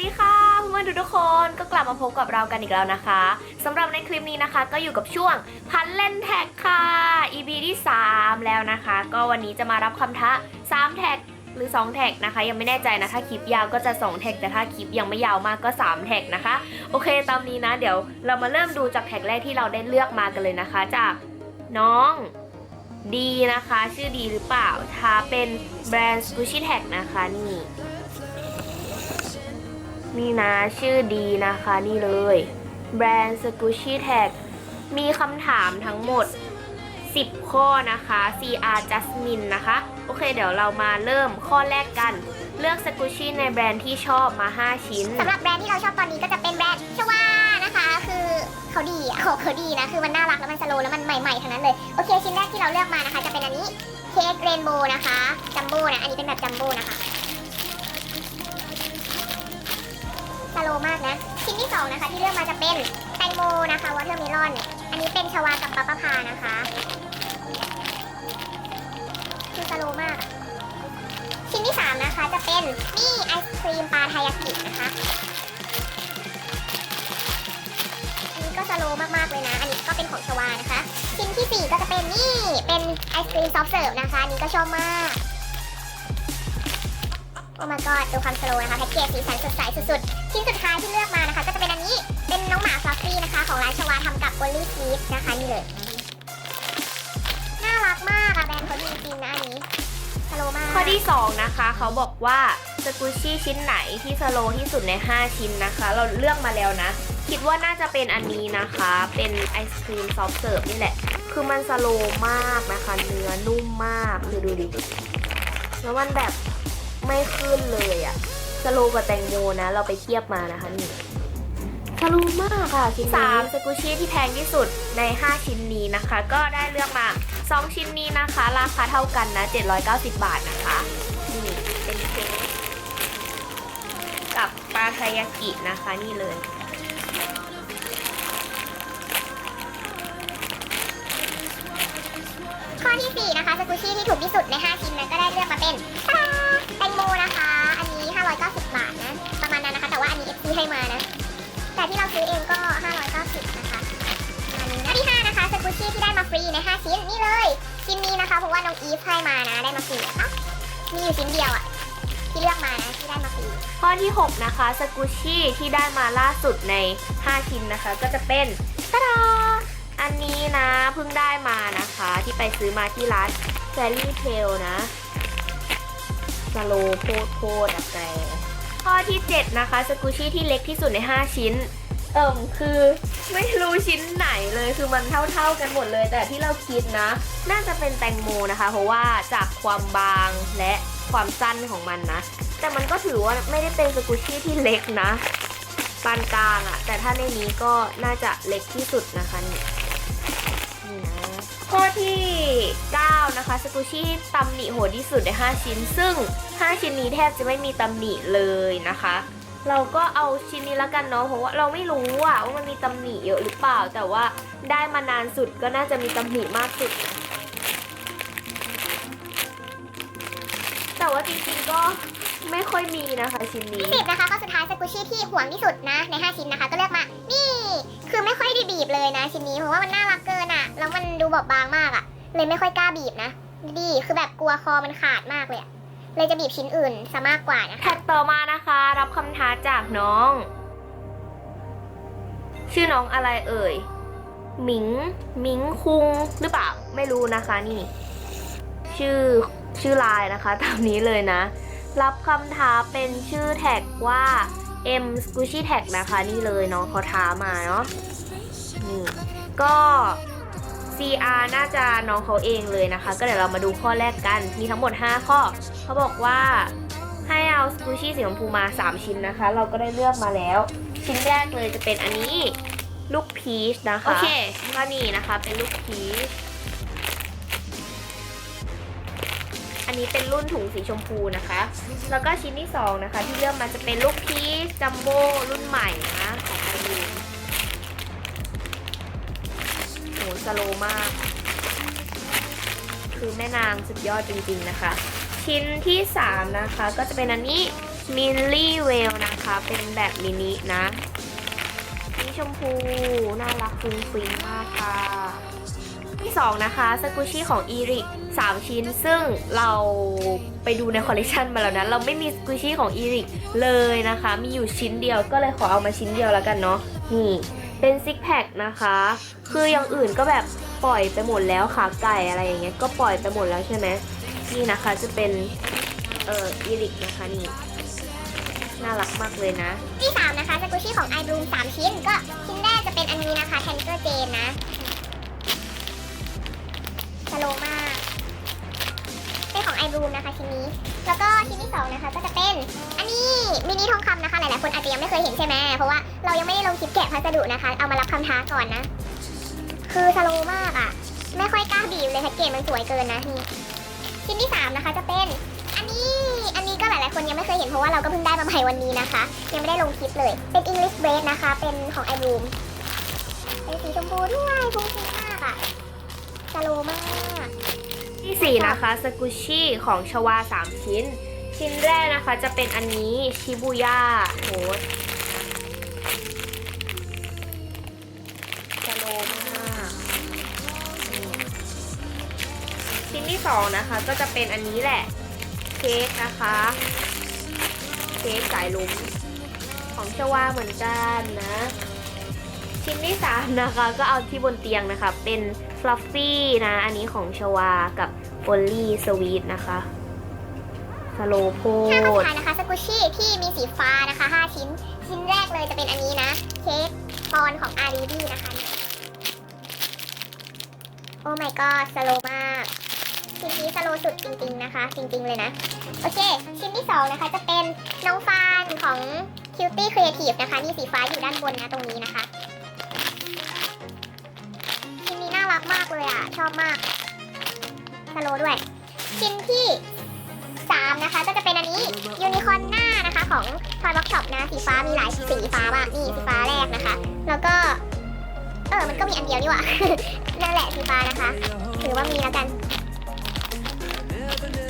ดีค่ะเพื่อนๆทุกคนก็กลับมาพบกับเรากันอีกแล้วนะคะสำหรับในคลิปนี้นะคะ ก็อยู่กับช่วงพันเล่นแท็กค่ะ EP ที่ 3 แล้วนะคะ ก็วันนี้จะมารับคำท้า3แท็กหรือ 2 แท็กนะคะ ยังไม่แน่ใจนะถ้าคลิปยาวก็จะ 2 แท็กแต่ถ้าคลิปยังไม่ยาวมากก็ 3 แท็กนะคะ โอเคตามนี้นะ เดี๋ยวเรามาเริ่มดูจากแท็กแรกที่เราได้เลือกมากันเลยนะคะ จากน้องดีนะคะ ชื่อดีหรือเปล่าถ้าเป็นแบรนด์ Gucci Tag นะคะนี่ นี่นะชื่อดีนะคะนี่เลย แบรนด์ Squishy Tag มีคำถามทั้งหมด 10 ข้อนะคะ CR Jasmine นะคะ โอเคเดี๋ยวเรามาเริ่มข้อแรกกัน เลือก Squishy ในแบรนด์ที่ชอบมา 5 ชิ้น สำหรับแบรนด์ที่เราชอบตอนนี้ก็จะเป็นแบรนด์ชวานะคะ คือเขาดีอะเขาเขาดีนะ คือมันน่ารักแล้วมันสโลว์แล้วมันใหม่ๆ ทั้งนั้นเลย โอเคชิ้นแรกที่เราเลือกมานะคะ จะเป็นอันนี้ เค้กเรนโบว์นะคะ จัมโบ้นะ อันนี้เป็นแบบจัมโบ้นะคะ โลมากนะ ชิ้นที่สองนะคะ ที่เลือกมาจะเป็นแตงโมนะคะวอเทอร์เมลอน อันนี้เป็นชวากับปะปะพานะคะคือสโลมาก ชิ้นที่สามนะคะจะเป็นนี่ไอศครีมปลาไทยากินะคะอันนี้ก็สโลมากๆเลยนะ อันนี้ก็เป็นของชวานะคะ ชิ้นที่ 4 ก็จะเป็นนี่เป็นไอศครีมซอฟเสิร์ฟนะคะอันนี้ก็ชอบมาก อ้ my god ดูความสโลว์นะคะแพ็กเกจสีสันสดใสสุดๆ ชิ้นสุดท้ายที่เลือกมานะคะ ก็จะเป็นอันนี้เป็นน้องหมาฟลัฟฟี่นะคะ ของร้านชวาทำกับ o อลี่ซีฟนะคะนี่เลยน่ารักมากอะแบรนด์เขาดีจริงนะอันนี้สโลว์มากข้อที่ 2 นะคะ เขาบอกว่าสกูชี่ชิ้นไหนที่สโลว์ที่สุดใน 5 ชิ้นนะคะ เราเลือกมาแล้วนะ คิดว่าน่าจะเป็นอันนี้นะคะ เป็นไอศครีมซอฟต์เสิร์ฟนี่แหละ คือมันสโลว์มากนะคะ เนื้อนุ่มมากคือดูดิแล้วมันแบบ ไม่ขึ้นเลยอะสโลว์กับแตงโมนะ เราไปเทียบมานะคะนี่สโลว์มากค่ะชิ้นสามสกูชี่ที่แพงที่สุดใน 5 ชิ้นนี้นะคะ ก็ได้เลือกมา 2 ชิ้นนี้นะคะ ราคาเท่ากันนะ 790 บาทนะคะนี่เป็นเค้กกับปลาทายากินะคะนี่เลยข้อที่ 4 นะคะสกูชี่ที่ถูกที่สุดใน 5 ชิ้นนั้นก็ได้เลือกมาเป็นตา แตงโมนะคะ อันนี้ 590 บาทนะ ประมาณนั้นนะคะ แต่ว่าอันนี้ FC ให้มานะ แต่ที่เราซื้อเองก็ 590 นะคะอันนี้นะที่ 5 นะคะสกูชี่ที่ได้มาฟรีใน 5 ชิ้น นี่เลย ชิ้นนี้นะคะ เพราะว่าน้องอีฟให้มานะ ได้มาฟรีนะคะ มีอยู่ชิ้นเดียวอะที่เลือกมานะที่ได้มาฟรีข้อที่ 6 นะคะสกูชี่ที่ได้มาล่าสุดใน 5 ชิ้นนะคะ ก็จะเป็นตาดาอันนี้นะเพิ่งได้มานะคะ ที่ไปซื้อมาที่ร้านแซลลี่เทลนะ สโลโคตรโคตรอะแกข้อที่ 7 นะคะสกูชี่ที่เล็กที่สุดใน 5 ชิ้น เอิ่มคือไม่รู้ชิ้นไหนเลยคือมันเท่าๆกันหมดเลย แต่ที่เราคิดนะ น่าจะเป็นแตงโมนะคะ เพราะว่าจากความบางและความสั้นของมันนะ แต่มันก็ถือว่าไม่ได้เป็นสกูชี่ที่เล็กนะปานกลางอะแต่ถ้าในนี้ก็น่าจะเล็กที่สุดนะคะนี่นี่นะ ข้อที่ 9 นะคะสกูชี่ตำหนิโหดที่สุดใน 5 ชิ้น ซึ่ง 5 ชิ้นนี้แทบจะไม่มีตำหนิเลยนะคะ เราก็เอาชิ้นนี้ละกันเนาะเพราะว่าเราไม่รู้อะว่ามันมีตำหนิเยอะหรือเปล่า แต่ว่าได้มานานสุดก็น่าจะมีตำหนิมากสุด แต่ว่าจริงๆก็ไม่ค่อยมีนะคะชิ้นนี้ ที่สิบนะคะก็สุดท้ายสกูชี่ที่ห่วงที่สุดนะใน 5 ชิ้นนะคะ ก็เลือกมานี่ คือไม่ค่อยได้บีบเลยนะชิ้นนี้เพราะว่ามันน่ารักเกินอะแล้วมันดูบอบบางมากอะเลยไม่ค่อยกล้าบีบนะดีคือแบบกลัวคอมันขาดมากเลยอะเลยจะบีบชิ้นอื่นซะมากกว่านะคะแท็กต่อมานะคะ รับคำท้าจากน้อง ชื่อน้องอะไรเอ่ยหมิงหมิงคุงหรือเปล่าไม่รู้นะคะนี่ ชื่อชื่อลน์นะคะ ตามนี้เลยนะ รับคำท้าเป็นชื่อแท็กว่า M Squishy Tag นะคะ นี่เลยน้องเขาท้ามาเนาะนี่ก็ CR น่าจะน้องเขาเองเลยนะคะ ก็เดี๋ยวเรามาดูข้อแรกกัน มีทั้งหมด 5 ข้อ เขาบอกว่าให้เอาสกูชี่สีชมพูมา 3 ชิ้นนะคะ เราก็ได้เลือกมาแล้ว ชิ้นแรกเลยจะเป็นอันนี้ ลูกพีชนะคะ โอเคก็นี่นะคะเป็นลูกพีช อันนี้เป็นรุ่นถุงสีชมพูนะคะ แล้วก็ชิ้นที่2นะคะ ที่เลือกมาจะเป็นลูกพีชจัมโบ้รุ่นใหม่นะของอายุโหสโลมาก คือแม่นางสุดยอดจริงๆนะคะ ชิ้นที่ 3 นะคะ ก็จะเป็นอันนี้มิลลี่เวลนะคะ เป็นแบบมินินะสีชมพู น่ารักฟุ้งฟิ้งมากค่ะ ที่สองนะคะสกุชี่ของอีริก3ชิ้น ซึ่งเราไปดูในคอลเลคชันมาแล้วนะเราไม่มีสกุชี่ของอีริกเลยนะคะ มีอยู่ชิ้นเดียวก็เลยขอเอามาชิ้นเดียวแล้วกันเนาะนี่เป็นซิกแพคนะคะ คืออย่างอื่นก็แบบปล่อยไปหมดแล้วขาไก่อะไรอย่างเงี้ยก็ปล่อยไปหมดแล้วใช่ไหมนี่นะคะจะเป็นเอ่ออีริกนะคะนี่น่ารักมากเลยนะ ที่สามนะคะสกูชี่ของไอบลูมสามชิ้นก็ชิ้นแรกจะเป็นอันนี้นะคะแทนเกอร์เจนนะ สโลมาก เป็นของไอบลูมนะคะชิ้นนี้ แล้วก็ชิ้นที่สองนะคะก็จะเป็น อันนี้มินิทองคำนะคะ หลายๆคนอาจจะยังไม่เคยเห็นใช่ไหมเพราะว่าเรายังไม่ได้ลงคลิปแกะพัสดุนะคะ เอามารับคำท้าก่อนนะ คือสโลมากอะ่ะ ไม่ค่อยกล้าบีบเลยแพ็กเกจมันสวยเกินนะนี่ ชิ้นที่สามนะคะจะเป็น อันนี้ อันนี้ก็หลายๆคนยังไม่เคยเห็นเพราะว่าเราก็เพิ่งได้มาใหม่วันนี้นะคะ ยังไม่ได้ลงคลิปเลย เป็น English Braid นะคะ เป็นของ i r o o m เป็นสีชมพูด้วยฟุ้งฟิ้งมากอะ สโลว์มากที่สี่นะคะสกุชี่ของชวา 3 ชิ้น ชิ้นแรกนะคะจะเป็นอันนี้ชิบูย่าโหดสโลว์มากนี่ชิ้นที่สองนะคะก็จะเป็นอันนี้แหละเค้กนะคะเค้กสายลุมของชวาเหมือนกันนะ ชิ้นที่สามนะคะก็เอาที่บนเตียงนะคะเป็น ฟลัฟฟี่นะ อันนี้ของชวากับโอลลี่สวีทนะคะสโลโพดห้าคนสุดท้ายนะคะสกูชี่ที่มีสีฟ้านะคะ 5 ชิ้น ชิ้นแรกเลยจะเป็นอันนี้นะ เค้กปอนของอารีดี้นะคะ โอ้ my god สโลมากชิ้นนี้สโลสุดจริงๆนะคะ จริงๆเลยนะ โอเค ชิ้นที่สองนะคะจะเป็นน้องฟานของ Cutie Creative นะคะ นี่สีฟ้าอยู่ด้านบนนะตรงนี้นะคะ เลยอะ ชอบมากสโลด้วย ชิ้นที่สามนะคะ ก็จะเป็นอันนี้ยูนิคอนหน้านะคะของ Toy Box Shop นะ สีฟ้ามีหลายสีฟ้ามากนี่สีฟ้าแรกนะคะ แล้วก็ เออ มันก็มีอันเดียวนี่หว่านั่นแหละสีฟ้านะคะถือว่ามีแล้วกัน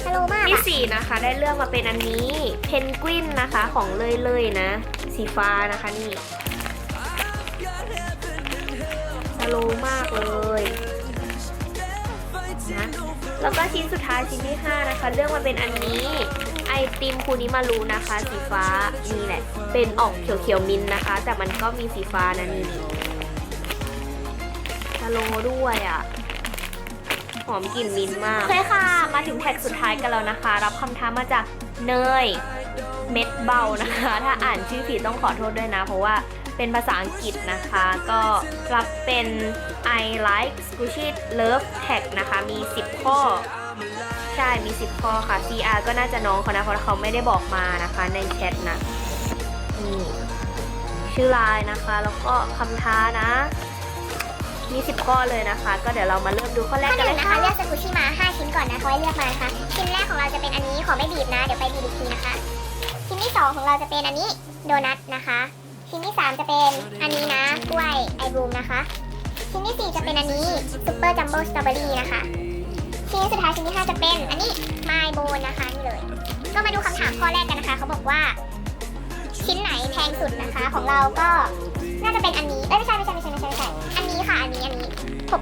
สโลมากที่สี่นะคะ ได้เลือกมาเป็นอันนี้ เพนกวินนะคะของเลยเลยๆนะ สีฟ้านะคะนี่สโลมากเลย นะ แล้วก็ชิ้นสุดท้ายชิ้นที่ 5 นะคะ เลือกมาเป็นอันนี้ ไอติมคูนิมารูนะคะ สีฟ้านี่แหละ เป็นออกเขียวๆมินนะคะ แต่มันก็มีสีฟ้านะนี่สโลด้วยอะหอมกลิ่นมินมากโอเคค่ะ มาถึงแท็กสุดท้ายกันแล้วนะคะ รับคำท้ามาจากเนยเม็ดเบานะคะ ถ้าอ่านชื่อผิดต้องขอโทษด้วยนะ เพราะว่า เป็นภาษาอังกฤษนะคะ ก็รับเป็น I like squishy love tag นะคะ มี 10 ข้อ ใช่ มี 10 ข้อค่ะ CR ก็น่าจะน้องเขานะ เพราะเขาไม่ได้บอกมานะคะในแชทนะ นี่ ชื่อไลน์นะคะ แล้วก็คำท้านะ มี 10 ข้อเลยนะคะ ก็เดี๋ยวเรามาเริ่มดูข้อแรข้กอหกันนึ่เลงยนะคะค่ะเลือกสกูชี่มา 5 ชิ้นก่อนนะเขาให้เลือกมานะคะชิ้นแรกของเราจะเป็นอันนี้ขอไม่บีบนะ เดี๋ยวไปบีบอีกทีนะคะ ชิ้นที่ 2 ของเราจะเป็นอันนี้โดนัทนะคะ ชิ้นที่ 3 จะเป็นอันนี้นะกล้วยไอบูมนะคะ ชิ้นที่ 4 จะเป็นอันนี้ซุปเปอร์จัมโบ้สตรอเบอรี่นะคะ ชิ้นสุดท้ายชิ้นที่ 5 จะเป็นอันนี้ไมโบนนะคะนี่เลย ก็มาดูคำถามข้อแรกกันนะคะ เขาบอกว่า ชิ้นไหนแพงสุดนะคะ ของเราก็น่าจะเป็นอันนี้เอ้ยไม่ใช่ไม่ใช่ไม่ใช่ไม่ใช่ไม่ใช่อันนี้ค่ะอันนี้อันนี้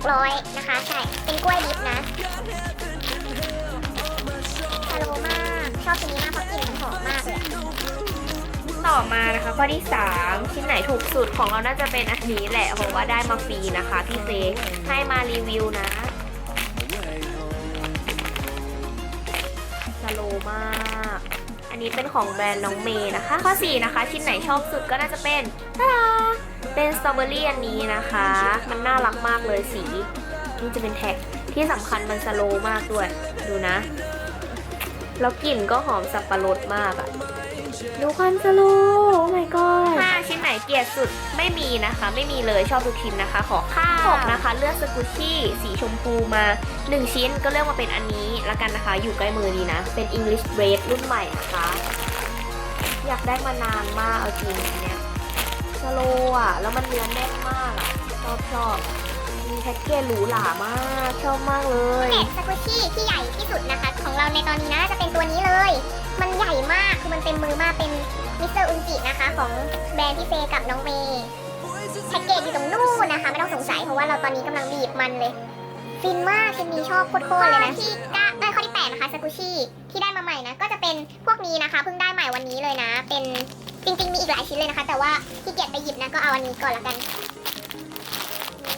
600นะคะใช่เป็นกล้วยดิบนะสโลว์มากชอบชิ้นนี้มากเพราะกลิ่นมันหอมมากเลย ต่อมานะคะ ข้อที่ 3 ชิ้นไหนถูกสุดของเราน่าจะเป็นอันนี้แหละ เพราะว่าได้มาฟรีนะคะพี่เฟกให้มารีวิวนะสโลมาก อันนี้เป็นของแบรนด์น้องเมย์นะคะ ข้อ 4 นะคะ ชิ้นไหนชอบสุดก็น่าจะเป็นตาดาเป็นสตรอเบอรี่อันนี้นะคะ มันน่ารักมากเลยสี นี่จะเป็นแท็กที่สำคัญมันสโลมากด้วย ดูนะ แล้วกลิ่นก็หอมสับปะรดมากอะ ดูควันสโลว์โอ้ my god ถ้าชิ้นไหนเกลียดสุดไม่มีนะคะ ไม่มีเลยชอบทุกชิ้นนะคะ ขอค่าหกนะคะเลือกสกุชชี่สีชมพูมา 1 ชิ้นก็เลือกมาเป็นอันนี้ละกันนะคะ อยู่ใกล้มือดีนะ เป็น English Braid รุ่นใหม่นะคะ อยากได้มานานมากเอาจริงอันเนี่ยสโลว์อะ แล้วมันเนื้อแน่นมากอะชอบชอบมีแพ็กเกจหรูหรามากชอบมากเลยเน็ตสกูชี่ที่ใหญ่ที่สุดนะคะ ของเราในตอนนี้นะจะเป็นตัวนี้เลย มันใหญ่มาก คือมันเต็มมือมาก เป็นมิสเตอร์อุนจินะคะ ของแบรนด์พี่เฟย์กับน้องเมย์แพ็กเกจอยู่ตรงนู่นนะคะ ไม่ต้องสงสัยเพราะว่าเราตอนนี้กำลังบีบมันเลย ฟินมากชิ้นนี้ชอบโคตรๆเลยนะที่เก้าเอ้ยข้อที่แปดนะคะสกุชี่ที่ได้มาใหม่นะ ก็จะเป็นพวกนี้นะคะเพิ่งได้ใหม่วันนี้เลยนะ เป็นจริงๆ มีอีกหลายชิ้นเลยนะคะ แต่ว่าขี้เกียจไปหยิบนะก็เอาอันนี้ก่อนละกัน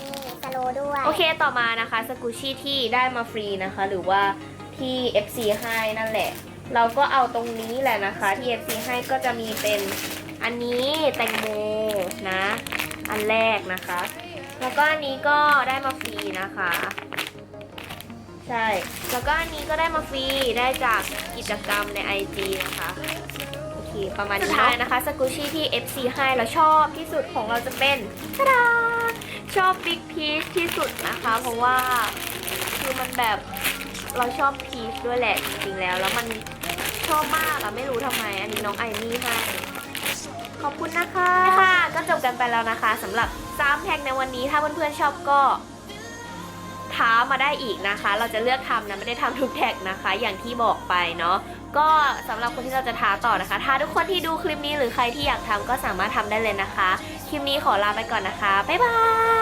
นี่สโลว์ด้วย โอเคต่อมานะคะสกูชี่ที่ได้มาฟรีนะคะ หรือว่าที่ FC ให้นั่นแหละ เราก็เอาตรงนี้แหละนะคะ ที่ FC ให้ก็จะมีเป็นอันนี้แตงโมนะ อันแรกนะคะ แล้วก็อันนี้ก็ได้มาฟรีนะคะ ใช่ แล้วก็อันนี้ก็ได้มาฟรีได้จากกิจกรรมใน IG นะคะโอเคประมาณนี้นะคะสกูชี่ที่ FC ให้เราชอบที่สุดของเราจะเป็นทะดาชอบบิ๊กพีชที่สุดนะคะ เพราะว่าคือมันแบบเราชอบพีชด้วยแหละจริงๆแล้วแล้วมัน อบมากอะไม่รู้ทำไม อันนี้น้องไอมี่ให้ขอบคุณนะคะค่ะก็จบกันไปแล้วนะคะสำหรับ3แพ็คในวันนี้ถ้าเพื่อนๆชอบก็ท้ามาได้อีกนะคะ เราจะเลือกทำนะไม่ได้ทำทุกแท็กนะคะ อย่างที่บอกไปเนาะก็สำหรับคนที่เราจะท้าต่อนะคะ ถ้าทุกคนที่ดูคลิปนี้หรือใครที่อยากทำก็สามารถทำได้เลยนะคะ คลิปนี้ขอลาไปก่อนนะคะ บ๊ายบาย